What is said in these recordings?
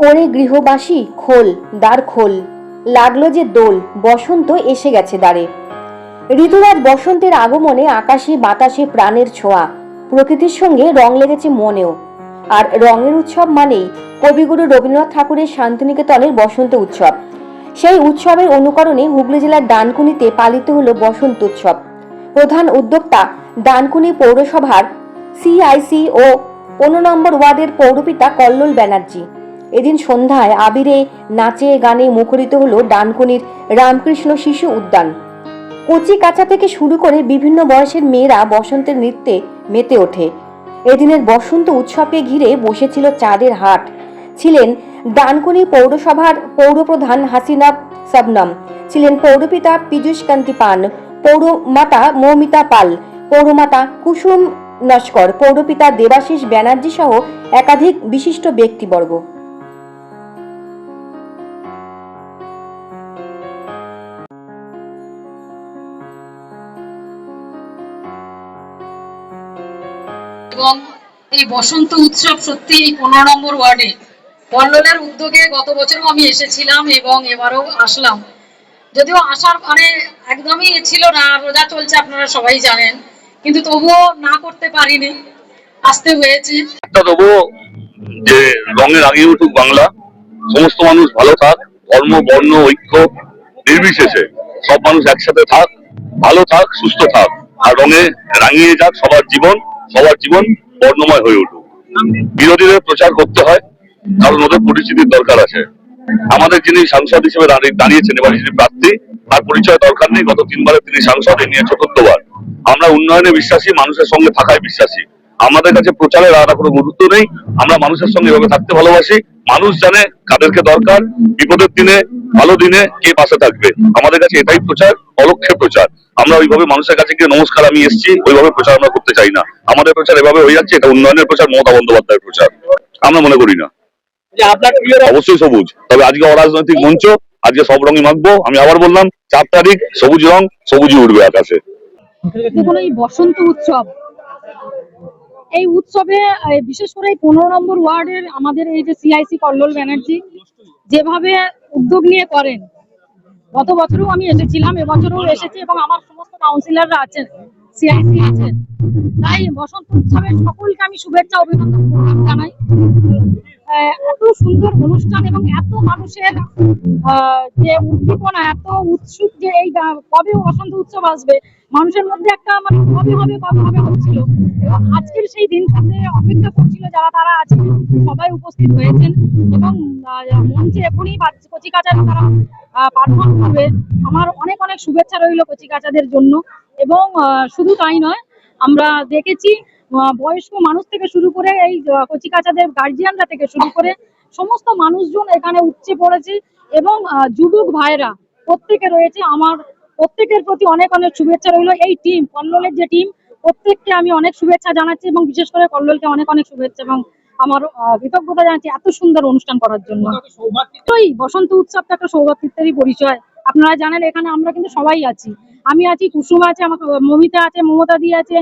ওরে গৃহবাসী খোল, দ্বার খোল। লাগল যে দোল, বসন্ত এসে গেছে দ্বারে। ঋতুরাজ বসন্তের আগমনে আকাশে বাতাসে প্রাণের ছোঁয়া। প্রকৃতির সঙ্গে রং লেগেছে মনেও। আর রঙের উৎসব মানেই কবিগুরু রবীন্দ্রনাথ ঠাকুরের শান্তিনিকেতনের বসন্ত উৎসব। সেই উৎসবের অনুকরণে হুগলি জেলার ডানকুনিতে পালিত হলো বসন্ত উৎসব। প্রধান উদ্যোক্তা ডানকুনি পৌরসভার সিআইসি ও পনেরো নম্বর ওয়ার্ডের পৌরপিতা কল্লোল ব্যানার্জি। এদিন সন্ধ্যায় আবিরে নাচে গানে মুখরিত হলো ডানকুনির রামকৃষ্ণ শিশু উদ্যান। কচি কাঁচা থেকে শুরু করে বিভিন্ন বয়সের মেয়েরা বসন্তের নৃত্যে মেতে ওঠে। এদিনের বসন্ত উৎসবকে ঘিরে বসেছিল চাঁদের হাট। ছিলেন ডানকুনি পৌরসভার পৌরপ্রধান হাসিনা সবনম, ছিলেন পৌরপিতা পীযূষ কান্তি পান, পৌরমাতা মৌমিতা পাল, পৌরমাতা কুসুম নস্কর, পৌরপিতা দেবাশিস ব্যানার্জি সহ একাধিক বিশিষ্ট ব্যক্তিবর্গ। এবং এই বসন্ত উৎসব সত্যি পনেরো নম্বর ওয়ার্ডে। কল্লোলের উদ্যোগে গত বছরও আমি এসেছিলাম এবং এবারও আসলাম। যদিও আসার মানে একদমই ছিল না রোজা চলছে আপনারা সবাই জানেন। কিন্তু তবুও না করতে পারিনি। আসতে হয়েছে। দেবো যে রঙে রাঙিয়ে উঠুক বাংলা, সমস্ত মানুষ ভালো থাক, ধর্ম, বর্ণ, ঐক্য নির্বিশেষে সব মানুষ একসাথে থাক, ভালো থাক, সুস্থ থাক। আর রঙে রাঙিয়ে যাক সবার জীবন সবার জীবন বর্ণময় হয়ে উঠুক। বিরোধীদের প্রচার করতে হয়, কারণ ওদের পরিচিতির দরকার আছে। আমাদের যিনি সাংসদ হিসেবে দাঁড়িয়ে- দাঁড়িয়েছেন, এবার প্রার্থী, তার পরিচয় দরকার নেই। গত তিনবারে তিনি সাংসদ, এ নিয়ে চতুর্থবার। আমরা উন্নয়নে বিশ্বাসী মানুষের সঙ্গে থাকায় বিশ্বাসী। আমাদের কাছে প্রচারের আলাদা কোনো গুরুত্ব নেই। আমরা মানুষের সঙ্গে এভাবে থাকতে ভালোবাসি। মানুষ জানে কাদেরকে দরকার বিপদের দিনে ভালো দিনে কে পাশে থাকবে। আমাদের কাছে এটাই প্রচার অলক্ষ্যে প্রচার। আমরা ওইভাবে মানুষের কাছে গিয়ে নমস্কার আমি এসেছি ওইভাবে প্রচার আমরা করতে চাই না। আমাদের প্রচার এভাবে হয়ে যাচ্ছে এটা উন্নয়নের প্রচার মমতা বন্দ্যোপাধ্যায়ের প্রচার। আমরা মনে করি না। অবশ্যই সবুজ। তবে আজকে অরাজনৈতিক মঞ্চ আজকে সব রঙই মাখবো। আমি আবার বললাম চার তারিখ সবুজ রং সবুজই উঠবে আকাশে। দেখুন এই বসন্ত উৎসব। এই উৎসবে বিশেষ করে এই পনেরো নম্বর ওয়ার্ডের আমাদের এই যে সিআইসি কল্লোল ব্যানার্জি যেভাবে উদ্যোগ নিয়ে করেন, গত বছরও আমি এসেছিলাম, এবছরও এসেছি এবং আমার সমস্ত কাউন্সিলররা আছেন সিআইসি আছেন। তাই বসন্ত উৎসবের সকলকে আমি শুভেচ্ছা, অভিনন্দন জানাই। সুন্দর অনুষ্ঠান এবং এত মানুষের যে উদ্দীপনা এত উৎসুক যে এই কবে বসন্ত উৎসব আসবে মানুষের মধ্যে একটা মানে কবে হবে কবে হবে হচ্ছিল। এবং আজকের সেই দিনটাতে অপেক্ষা করছিল যারা তারা আজকে সবাই উপস্থিত হয়েছেন এবং মঞ্চে এখনই বাচ্চা- কচি কাচারা তারা পারফর্ম করবে। আমার অনেক অনেক শুভেচ্ছা রইল কচি কাচাদের জন্য এবং শুধু তাই নয় আমরা দেখেছি বয়স্ক মানুষ থেকে শুরু করে এই আহ, কচি কাচাদের গার্জিয়ানরা থেকে শুরু করে সমস্ত মানুষজন এখানে উপচে পড়েছে এবং যুবক ভাইরা প্রত্যেকে রয়েছে। আমার প্রত্যেকের প্রতি অনেক অনেক শুভেচ্ছা রইল। এই টিম কল্লোলের যে টিম প্রত্যেককে আমি অনেক শুভেচ্ছা জানাচ্ছি এবং বিশেষ করে কল্লোলকে অনেক অনেক শুভেচ্ছা এবং আমার কৃতজ্ঞতা জানাচ্ছি এত সুন্দর অনুষ্ঠান করার জন্য। এই বসন্ত উৎসবটা একটা সৌভাতৃত্বেরই পরিচয়। আপনারা জানেন এখানে আমরা কিন্তু সবাই আছি। আমি আছি কুসুম আছে আমার মমিতা আছে মমতা দি আছে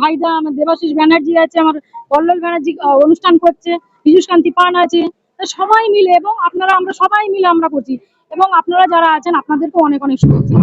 ভাইদা আমার দেবাশিস ব্যানার্জি আছে আমার কল্লোল ব্যানার্জি অনুষ্ঠান করছে। কান্তি পান আছে। সবাই মিলে এবং আপনারা, আমরা সবাই মিলে আমরা করছি। এবং আপনারা যারা আছেন, আপনাদেরকেও অনেক অনেক শুভেচ্ছা।